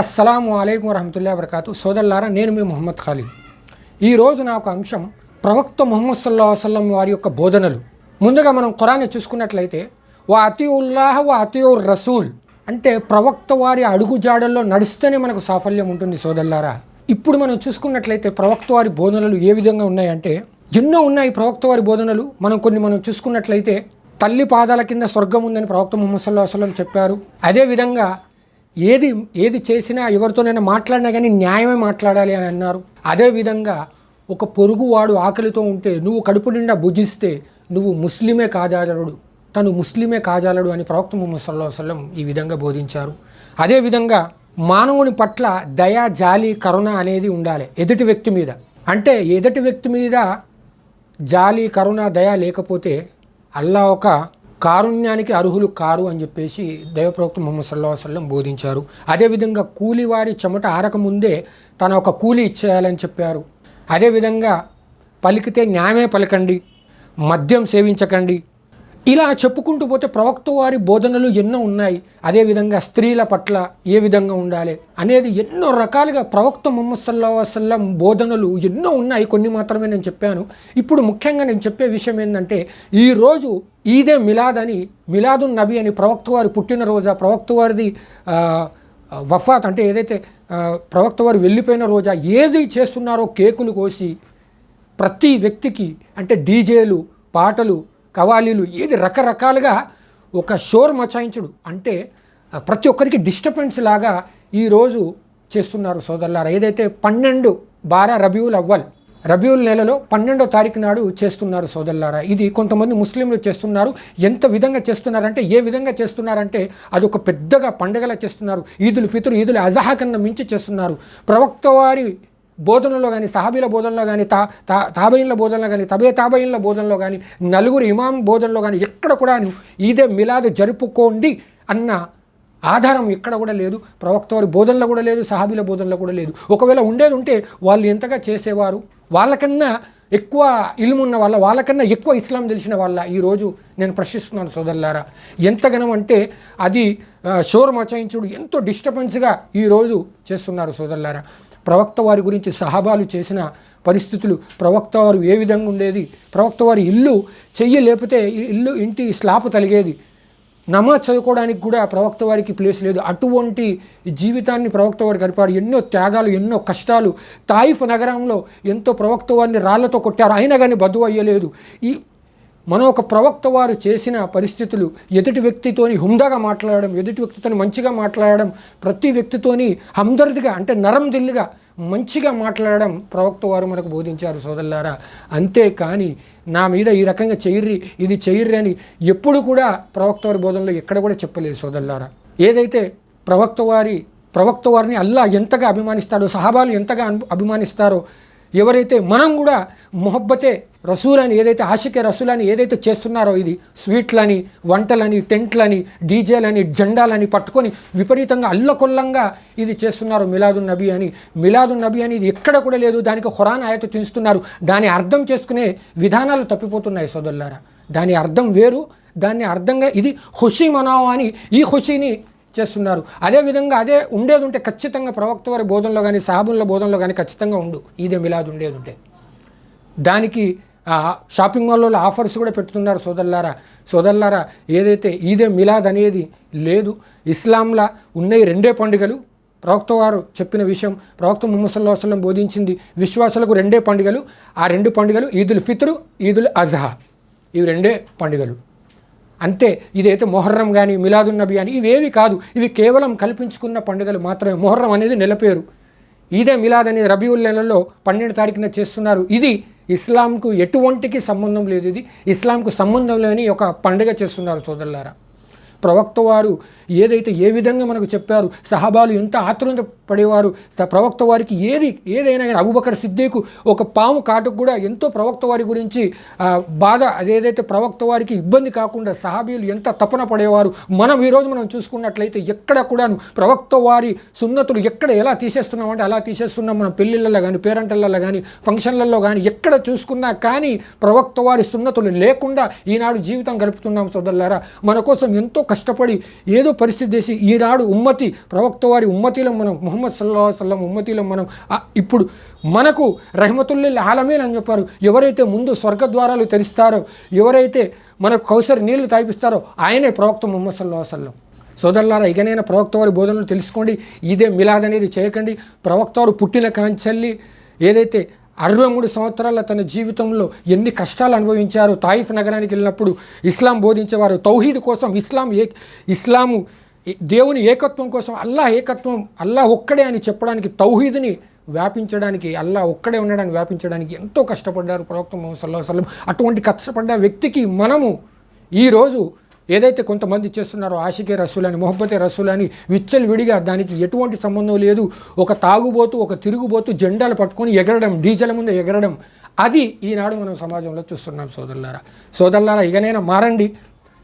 అస్సలం అయికం వరహమతుల్లా వరకాతు సోదరులారా నేను మీ మొహమ్మద్ ఖాలిద్. ఈరోజు నాకు అంశం ప్రవక్త మొహమ్మద్ సల్లా వసలం వారి యొక్క బోధనలు. ముందుగా మనం ఖురాన్ని చూసుకున్నట్లయితే వా అతి ఉల్లాహ వా అతి రసూల్ అంటే ప్రవక్త వారి అడుగుజాడల్లో నడిస్తేనే మనకు సాఫల్యం ఉంటుంది సోదరులారా. ఇప్పుడు మనం చూసుకున్నట్లయితే ప్రవక్త వారి బోధనలు ఏ విధంగా ఉన్నాయంటే ఎన్నో ఉన్నాయి ప్రవక్త వారి బోధనలు. మనం కొన్ని మనం చూసుకున్నట్లయితే తల్లి పాదాల కింద స్వర్గం ఉందని ప్రవక్త ముహమ్మద్ సల్లా వసలం చెప్పారు. అదేవిధంగా ఏది ఏది చేసినా ఎవరితోనైనా మాట్లాడినా కానీ న్యాయమే మాట్లాడాలి అని అన్నారు. అదేవిధంగా ఒక పొరుగువాడు ఆకలితో ఉంటే నువ్వు కడుపు నిండా భుజిస్తే నువ్వు ముస్లిమే కాజాలడు. తను ముస్లిమే కాజాలడు అని ప్రవక్త ముహమ్మద్ సల్లా వసలం ఈ విధంగా బోధించారు. అదేవిధంగా మానవుని పట్ల దయ జాలి కరుణ అనేది ఉండాలి ఎదుటి వ్యక్తి మీద. అంటే ఎదుటి వ్యక్తి మీద జాలి కరుణ దయ లేకపోతే అల్లా ఒక కారుణ్యానికి అర్హులు కారు అని చెప్పేసి దైవప్రవక్త ముహమ్మద్ సల్లా వసల్లం బోధించారు. అదేవిధంగా కూలివారి చెమట ఆరకముందే తన ఒక కూలి ఇచ్చేయాలని చెప్పారు. అదేవిధంగా పలికితే న్యాయమే పలకండి మద్యం సేవించకండి ఇలా చెప్పుకుంటూ పోతే ప్రవక్త వారి బోధనలు ఎన్నో ఉన్నాయి. అదేవిధంగా స్త్రీల పట్ల ఏ విధంగా ఉండాలి అనేది ఎన్నో రకాలుగా ప్రవక్త ముహమ్మద్ సల్లా వసల్లం బోధనలు ఎన్నో ఉన్నాయి. కొన్ని మాత్రమే నేను చెప్పాను. ఇప్పుడు ముఖ్యంగా నేను చెప్పే విషయం ఏంటంటే ఈరోజు ఈదే మిలాద్ అని మిలాదున్ నబీ అని ప్రవక్త వారి పుట్టినరోజా ప్రవక్త వారిది వఫాత్ అంటే ఏదైతే ప్రవక్త వారు వెళ్ళిపోయిన రోజా ఏది చేస్తున్నారో కేకులు కోసి ప్రతి వ్యక్తికి అంటే డీజేలు పాటలు కవాలీలు ఏది రకరకాలుగా ఒక షోర్ మచాయించుడు. అంటే ప్రతి ఒక్కరికి డిస్టర్బెన్స్ లాగా ఈరోజు చేస్తున్నారు సోదరులారా. ఏదైతే పన్నెండు బారా రబీవుల్ అవ్వల్ రబీవుల్ నెలలో పన్నెండో తారీఖు నాడు చేస్తున్నారు సోదరులారా. ఇది కొంతమంది ముస్లింలు చేస్తున్నారు. ఎంత విధంగా చేస్తున్నారంటే ఏ విధంగా చేస్తున్నారంటే అది ఒక పెద్దగా పండగలా చేస్తున్నారు. ఈదుల్ ఫితుర్ ఈదుల్ అజహా కన్నా మించి చేస్తున్నారు. ప్రవక్త వారి బోధనలో కానీ సహాబీల బోధనలో కానీ తా తా తాబయిన్ల బోధనలో కానీ తబే తాబయిన్ల బోధనలో కానీ నలుగురు ఇమాం బోధనలో కానీ ఎక్కడ కూడా ఇదే మిలాదు జరుపుకోండి అన్న ఆధారం ఎక్కడ కూడా లేదు. ప్రవక్త వారి బోధనలో కూడా లేదు సహాబీల బోధనలో కూడా లేదు. ఒకవేళ ఉండేది ఉంటే వాళ్ళు ఎంతగా చేసేవారు? వాళ్ళకన్నా ఎక్కువ ఇల్మున్న వాళ్ళ వాళ్ళకన్నా ఎక్కువ ఇస్లాం తెలిసిన వాళ్ళ ఈరోజు నేను ప్రశ్నిస్తున్నాను సోదరులారా. ఎంతగనం అంటే అది షోర్ మచాయించుడు ఎంతో డిస్టర్బెన్స్గా ఈరోజు చేస్తున్నారు సోదరులారా. ప్రవక్త వారి గురించి సహాబాలు చేసిన పరిస్థితులు ప్రవక్త వారు ఏ విధంగా ఉండేది ప్రవక్త వారి ఇల్లు చెయ్యి లేపితే ఇల్లు ఇంటి స్లాప్ తలిగేది. నమాజ్ చదువుకోవడానికి కూడా ప్రవక్త వారికి ప్లేస్ లేదు. అటువంటి జీవితాన్ని ప్రవక్త వారు గడిపారు. ఎన్నో త్యాగాలు ఎన్నో కష్టాలు. తాయిఫ్ నగరంలో ఎంతో ప్రవక్త వారిని రాళ్ళతో కొట్టారు. అయినా కానీ బదువు అయ్యలేదు. ఈ మన ఒక ప్రవక్త వారు చేసిన పరిస్థితులు ఎదుటి వ్యక్తితోని హుందాగా మాట్లాడడం ఎదుటి వ్యక్తితోని మంచిగా మాట్లాడడం ప్రతి వ్యక్తితోని హందర్దిగా అంటే నరం దిల్లుగా మంచిగా మాట్లాడడం ప్రవక్త వారు మనకు బోధించారు సోదరులారా. అంతేకాని నా మీద ఈ రకంగా చెయ్యర్రి ఇది చెయ్యర్రి అని ఎప్పుడు కూడా ప్రవక్త వారి బోధనలో ఎక్కడ కూడా చెప్పలేదు సోదరులారా. ఏదైతే ప్రవక్త వారి ప్రవక్త వారిని అల్లా ఎంతగా అభిమానిస్తాడో సహాబాలు ఎంతగా అభిమానిస్తారో ఎవరైతే మనం కూడా మొహబ్బతే రసూలని ఏదైతే ఆశకే రసూలని ఏదైతే చేస్తున్నారో ఇది స్వీట్లని వంటలని టెంట్లని డీజేలని జెండాలని పట్టుకొని విపరీతంగా అల్లకొల్లంగా ఇది చేస్తున్నారు మిలాదు నబీ అని. మిలాదు నబీ అని ఇది ఎక్కడ కూడా లేదు. దానికి ఖురాన్ ఆయత చూస్తున్నారు దాని అర్థం చేసుకునే విధానాలు తప్పిపోతున్నాయి సోదరులారా. దాని అర్థం వేరు. దాన్ని అర్థంగా ఇది ఖుషి మనావు అని. ఈ ఖుషీని చేస్తున్నారు. అదేవిధంగా అదే ఉండేది ఉంటే ఖచ్చితంగా ప్రవక్త వారి బోధనలో కానీ సాబుల బోధనలో కానీ ఖచ్చితంగా ఉండు. ఈదే మిలాద్ ఉండేది ఉంటే. దానికి షాపింగ్ మాల్లో ఆఫర్స్ కూడా పెడుతున్నారు సోదరులారా. సోదరులారా ఏదైతే ఈదే మిలాద్ అనేది లేదు ఇస్లాంలా ఉన్నాయి రెండే పండుగలు. ప్రవక్త వారు చెప్పిన విషయం ప్రవక్త ముహమ్మద్ సల్లా వసలం బోధించింది విశ్వాసులకు రెండే పండుగలు. ఆ రెండు పండుగలు ఈదుల్ ఫిత్రు ఈదుల్ అజహా. ఇవి రెండే పండుగలు. అంతే. ఇదైతే మొహర్రం కానీ మిలాదున్ నబీ అని ఇవేవి కాదు. ఇవి కేవలం కల్పించుకున్న పండుగలు మాత్రమే. మొహర్రం అనేది నెల పేరు ఇదే మిలాద్ అనేది రబీవుల్ నెలలో పన్నెండు తారీఖున చేస్తున్నారు. ఇది ఇస్లాంకు ఎటువంటికి సంబంధం లేదు. ఇది ఇస్లాంకు సంబంధం లేని ఒక పండుగ చేస్తున్నారు సోదరులారా. ప్రవక్త వారు ఏదైతే ఏ విధంగా మనకు చెప్పారు సహాబాలు ఎంత ఆతృత పడేవారు ప్రవక్త వారికి ఏది ఏదైనా కానీ అబుబకర్ సిద్దేకు ఒక పాము కాటుకు కూడా ఎంతో ప్రవక్త వారి గురించి బాధ అదేదైతే ప్రవక్త వారికి ఇబ్బంది కాకుండా సహాబీలు ఎంత తపన పడేవారు మనం ఈరోజు మనం చూసుకున్నట్లయితే ఎక్కడ కూడాను ప్రవక్త వారి సున్నతులు ఎక్కడ ఎలా తీసేస్తున్నాం అంటే అలా తీసేస్తున్నాం మనం పెళ్ళిళ్ళలో కానీ పేరంటలలో కానీ ఫంక్షన్లలో కానీ ఎక్కడ చూసుకున్నా కానీ ప్రవక్త వారి సున్నతులు లేకుండా ఈనాడు జీవితం గడుపుతున్నాం సోదరులారా. మన కోసం ఎంతో కష్టపడి ఏదో పరిస్థితి చేసి ఈనాడు ఉమ్మతి ప్రవక్త వారి ఉమ్మతిలో మనం ముహమ్మద్ సల్లా సల్లం ఉమ్మతిలో మనం ఇప్పుడు మనకు రహమతుల్లి ఆలమేన్ అని చెప్పారు. ఎవరైతే ముందు స్వర్గద్వారాలు తెరిస్తారో ఎవరైతే మనకు కౌసరి నీళ్ళు తాగిపిస్తారో ఆయనే ప్రవక్త ముహమ్మద్ సల్లా సల్లం సోదరులారా ఇకనైనా ప్రవక్త వారి బోధనలు తెలుసుకోండి. ఇదే మిలాద్ అనేది చేయకండి. ప్రవక్త వారు పుట్టిన కాంచెల్లి ఏదైతే అరవై మూడు సంవత్సరాల తన జీవితంలో ఎన్ని కష్టాలు అనుభవించారు తాయిఫ్ నగరానికి వెళ్ళినప్పుడు ఇస్లాం బోధించేవారు. తౌహీద్ కోసం ఇస్లాం ఏ ఇస్లాము దేవుని ఏకత్వం కోసం అల్లా ఏకత్వం అల్లా ఒక్కడే అని చెప్పడానికి తౌహీద్ని వ్యాపించడానికి అల్లా ఒక్కడే ఉండడానికి వ్యాపించడానికి ఎంతో కష్టపడ్డారు ప్రవక్త ముహమ్మద్ సల్లాహు అటువంటి కష్టపడ్డ వ్యక్తికి మనము ఈరోజు ఏదైతే కొంతమంది చేస్తున్నారో ఆషికే రసూల్ అని మొహబ్బతే రసూల్ అని విచ్చలు విడిగా దానికి ఎటువంటి సంబంధం లేదు. ఒక తాగుబోతు ఒక తిరుగుబోతు జెండాలు పట్టుకొని ఎగరడం డీజల ముందు ఎగరడం అది ఈనాడు మనం సమాజంలో చూస్తున్నాం సోదరులారా. సోదరులారా ఇకనైనా మారండి.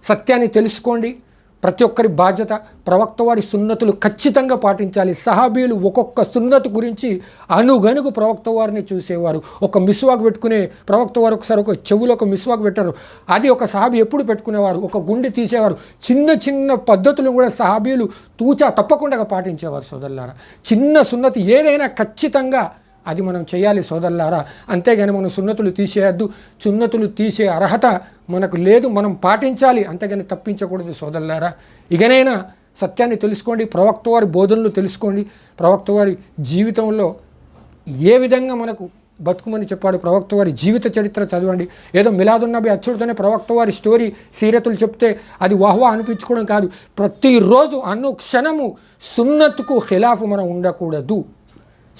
సత్యాన్ని తెలుసుకోండి. ప్రతి ఒక్కరి బాధ్యత ప్రవక్త వారి సున్నతులు ఖచ్చితంగా పాటించాలి. సహాబీలు ఒక్కొక్క సున్నతు గురించి అనుగనుగు ప్రవక్త వారిని చూసేవారు. ఒక మిస్వాక్ పెట్టుకునే ప్రవక్త వారు ఒకసారి ఒక చెవులో ఒక మిస్వాక్ పెట్టారు. అది ఒక సహాబీ ఎప్పుడు పెట్టుకునేవారు? ఒక గుండె తీసేవారు. చిన్న చిన్న పద్ధతులు కూడా సహాబీలు తూచా తప్పకుండా పాటించేవారు సోదరులారా. చిన్న సున్నతి ఏదైనా ఖచ్చితంగా అది మనం చేయాలి సోదరులారా. అంతేగాని మనం సున్నతులు తీసేయద్దు. సున్నతులు తీసే అర్హత మనకు లేదు మనం పాటించాలి. అంతేగాని తప్పించకూడదు సోదరులారా. ఇకనైనా సత్యాన్ని తెలుసుకోండి ప్రవక్త వారి బోధనలు తెలుసుకోండి. ప్రవక్త వారి జీవితంలో ఏ విధంగా మనకు బతుకుమని చెప్పాడు ప్రవక్త వారి జీవిత చరిత్ర చదవండి. ఏదో మిలాదున్నబి అచ్చుడుతోనే ప్రవక్త వారి స్టోరీ సీరతులు చెప్తే అది వాహ్వా అనిపించుకోవడం కాదు. ప్రతిరోజు అను క్షణము సున్నత్కు ఖిలాఫ్ మనం ఉండకూడదు.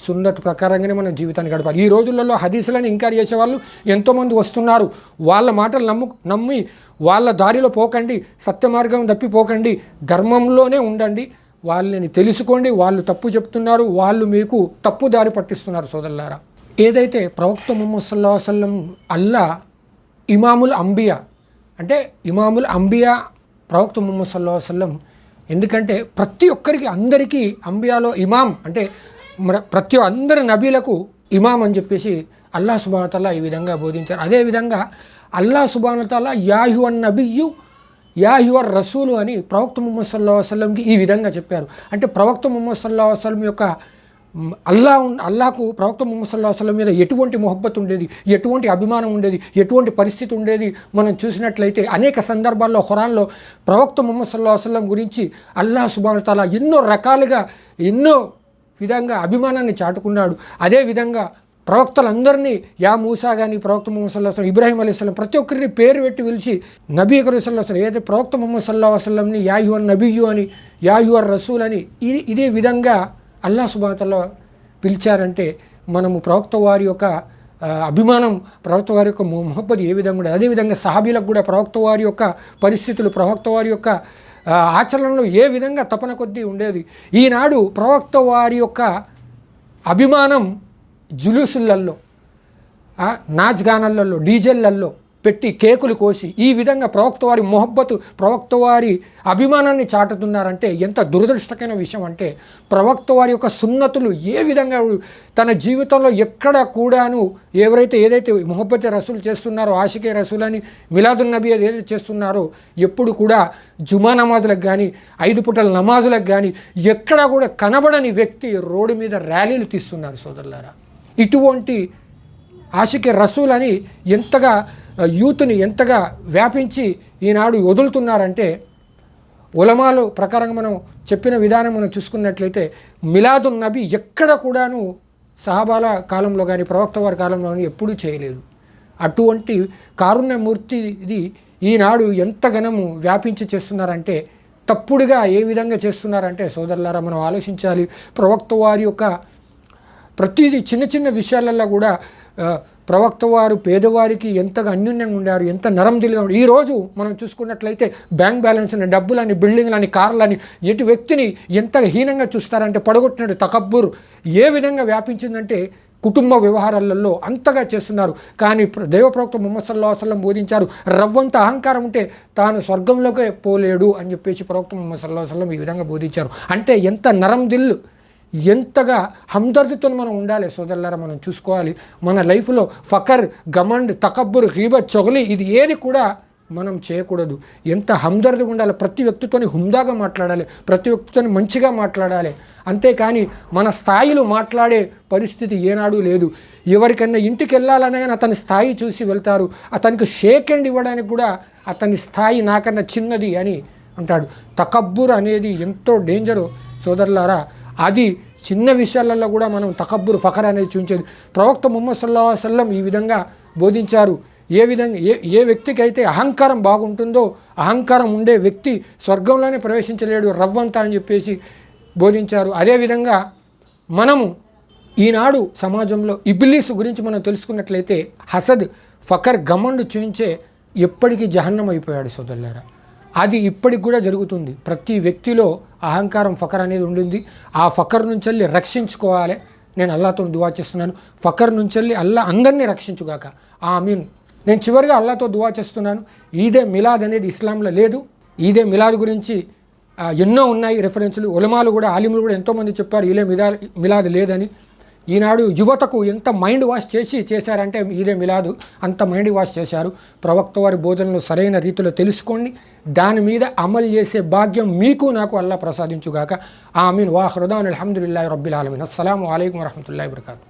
సున్నత్ ప్రకారంగానే మనం జీవితాన్ని గడపాలి. ఈ రోజులలో హదీసులను ఇంకార్ చేసే వాళ్ళు ఎంతోమంది వస్తున్నారు. వాళ్ళ మాటలు నమ్ము నమ్మి వాళ్ళ దారిలో పోకండి సత్య మార్గం తప్పిపోకండి ధర్మంలోనే ఉండండి. వాళ్ళని తెలుసుకోండి వాళ్ళు తప్పు చెప్తున్నారు వాళ్ళు మీకు తప్పు దారి పట్టిస్తున్నారు సోదరులారా. ఏదైతే ప్రవక్త ముహమ్మద్ సల్లా వసల్లం అల్లా ఇమాముల్ అంబియా అంటే ఇమాముల్ అంబియా ప్రవక్త ముహమ్మద్ సల్లా వసల్లం ఎందుకంటే ప్రతి ఒక్కరికి అందరికీ అంబియాలో ఇమాం అంటే ప్రతి అందరి నబీలకు ఇమాం అని చెప్పేసి అల్లా సుబానతల్లా ఈ విధంగా బోధించారు. అదేవిధంగా అల్లా సుబానతల్లా యాహు అన్ నబియు యాహువర్ రసూలు అని ప్రవక్త ముహమ్మద్ సల్లా వసలంకి ఈ విధంగా చెప్పారు. అంటే ప్రవక్త ముహమ్మద్ సల్లా వసలం యొక్క అల్లా అల్లాకు ప్రవక్త ముహమ్మద్ సల్లా వసలం మీద ఎటువంటి మొహబ్బత్ ఉండేది ఎటువంటి అభిమానం ఉండేది ఎటువంటి పరిస్థితి ఉండేది మనం చూసినట్లయితే అనేక సందర్భాల్లో ఖురాన్లో ప్రవక్త ముహమ్మద్ సల్లా వసలం గురించి అల్లా సుబానతాల ఎన్నో రకాలుగా ఎన్నో విధంగా అభిమానాన్ని చాటుకున్నాడు. అదేవిధంగా ప్రవక్తలందరినీ యా మూసా కానీ ప్రవక్త ముహమ్మద్ సల్లా వసలం అలీ ప్రతి ఒక్కరిని పేరు పెట్టి పిలిచి నబీ కరీ సల్లా వసలం ఏదైతే ప్రవక్త ముహమ్మద్ సల్లా వసలంని యా యువర్ నబీయు అని యా యువర్ రసూల్ అని ఇది ఇదే విధంగా అల్లా సుబాతలో పిలిచారంటే మనము ప్రవక్త వారి యొక్క అభిమానం ప్రవక్త వారి యొక్క మొహబ్బత్ ఏ విధంగా ఉండేది అదేవిధంగా సహాబీలకు కూడా ప్రవక్త వారి యొక్క పరిస్థితులు ప్రవక్త వారి యొక్క ఆచరణలో ఏ విధంగా తపన కొద్దీ ఉండేది? ఈనాడు ప్రవక్త వారి యొక్క అభిమానం జులుసులల్లో నాచ్ గానాలలో డీజెళ్ళలో పెట్టి కేకులు కోసి ఈ విధంగా ప్రవక్త వారి మొహబ్బతు ప్రవక్త వారి అభిమానాన్ని చాటుతున్నారంటే ఎంత దురదృష్టకమైన విషయం అంటే ప్రవక్త వారి యొక్క సున్నతులు ఏ విధంగా తన జీవితంలో ఎక్కడ కూడాను ఎవరైతే ఏదైతే మొహబ్బతి రసూలు చేస్తున్నారో ఆషికే రసూల్ అని మిలాదున్ నబీ అది ఏదైతే చేస్తున్నారో ఎప్పుడు కూడా జుమా నమాజులకు కానీ ఐదు పుటల నమాజులకు కానీ ఎక్కడా కూడా కనబడని వ్యక్తి రోడ్డు మీద ర్యాలీలు తీస్తున్నారు సోదరులారా. ఇటువంటి ఆశికి రసూల్ అని ఎంతగా యూత్ని ఎంతగా వ్యాపించి ఈనాడు వదులుతున్నారంటే ఉలమాలు ప్రకారంగా మనం చెప్పిన విధానం మనం చూసుకున్నట్లయితే మిలాదున్ నబీ ఎక్కడ కూడాను సహాబాల కాలంలో కానీ ప్రవక్త వారి కాలంలో కానీ ఎప్పుడూ చేయలేదు. అటువంటి కారుణ్యమూర్తి ఇది ఈనాడు ఎంత ఘనము వ్యాపించి చేస్తున్నారంటే తప్పుడుగా ఏ విధంగా చేస్తున్నారంటే సోదరులారా మనం ఆలోచించాలి. ప్రవక్త వారి యొక్క ప్రతిదీ చిన్న చిన్న విషయాలలో కూడా ప్రవక్త వారు పేదవారికి ఎంతగా అన్యూన్యంగా ఉండారు ఎంత నరందిలుగా ఈ ఈరోజు మనం చూసుకున్నట్లయితే బ్యాంక్ బ్యాలెన్స్ అని డబ్బులని బిల్డింగ్లని కార్లని ఎటు వ్యక్తిని ఎంత హీనంగా చూస్తారంటే పడగొట్టినట్టు తకబ్బుర్ ఏ విధంగా వ్యాపించిందంటే కుటుంబ వ్యవహారాలలో అంతగా చేస్తున్నారు. కానీ దైవప్రవక్త దైవ ముహమ్మద్ సల్లా వసలం బోధించారు రవ్వంత అహంకారం ఉంటే తాను స్వర్గంలోకే పోలేడు అని చెప్పేసి ప్రవక్త ముహమ్మద్ సల్లా వసలం ఈ విధంగా బోధించారు. అంటే ఎంత నరం దిల్లు ఎంతగా హందర్దితో మనం ఉండాలి సోదరులారా మనం చూసుకోవాలి. మన లైఫ్లో ఫకర్ గమండ్ తకబ్బుర్ హీబత్ చొగలి ఇది ఏది కూడా మనం చేయకూడదు. ఎంత హందర్దిగా ఉండాలి ప్రతి వ్యక్తితోని హుందాగా మాట్లాడాలి ప్రతి వ్యక్తితోని మంచిగా మాట్లాడాలి. అంతేకాని మన స్థాయిలో మాట్లాడే పరిస్థితి ఏనాడు లేదు. ఎవరికన్నా ఇంటికి వెళ్ళాలనగానే అతని స్థాయి చూసి వెళ్తారు. అతనికి షేక్ హ్యాండ్ ఇవ్వడానికి కూడా అతని స్థాయి నాకన్నా చిన్నది అని అంటాడు. తకబ్బుర్ అనేది ఎంతో డేంజరు సోదరులారా అది చిన్న విషయాలలో కూడా మనం తకబ్బురు ఫఖర్ అనేది చూపించేది. ప్రవక్త ముహమ్మద్ సల్లా ఈ విధంగా బోధించారు. ఏ విధంగా ఏ ఏ వ్యక్తికి అయితే అహంకారం బాగుంటుందో అహంకారం ఉండే వ్యక్తి స్వర్గంలోనే ప్రవేశించలేడు రవ్వంతా అని చెప్పేసి బోధించారు. అదేవిధంగా మనము ఈనాడు సమాజంలో ఇబ్లీస్ గురించి మనం తెలుసుకున్నట్లయితే హసద్ ఫకర్ గమండు చూయించే ఎప్పటికీ జహన్నం అయిపోయాడు సోదరులారా. అది ఇప్పటికి కూడా జరుగుతుంది. ప్రతి వ్యక్తిలో అహంకారం ఫకర్ అనేది ఉండింది. ఆ ఫకర్ నుంచి వెళ్ళి రక్షించుకోవాలి. నేను అల్లాతో దువా చేస్తున్నాను. ఫకర్ నుంచి వెళ్ళి అల్లా అందరినీ రక్షించుగాక. ఆ మీన్ నేను చివరిగా అల్లాతో దువా చేస్తున్నాను. ఈదే మిలాద్ అనేది ఇస్లాంలో లేదు. ఈదే మిలాద్ గురించి ఎన్నో ఉన్నాయి రెఫరెన్స్లు. ఉలమాలు కూడా ఆలిములు కూడా ఎంతోమంది చెప్పారు ఈలే మిలా మిలాద్ లేదని. ఈనాడు యువతకు ఎంత మైండ్ వాష్ చేసి చేశారంటే మీరే మిలాదు అంత మైండ్ వాష్ చేశారు. ప్రవక్త వారి బోధనలు సరైన రీతిలో తెలుసుకోండి. దాని మీద అమలు చేసే భాగ్యం మీకు నాకు అల్లా ప్రసాదించుగాక. ఆమీన్. వా హృదాన్ అల్హమ్దుల్లాహి రబ్బిల్ ఆలమీన్. అస్సలం అయికం వరహమతుల్లాhi వబర్కాతు.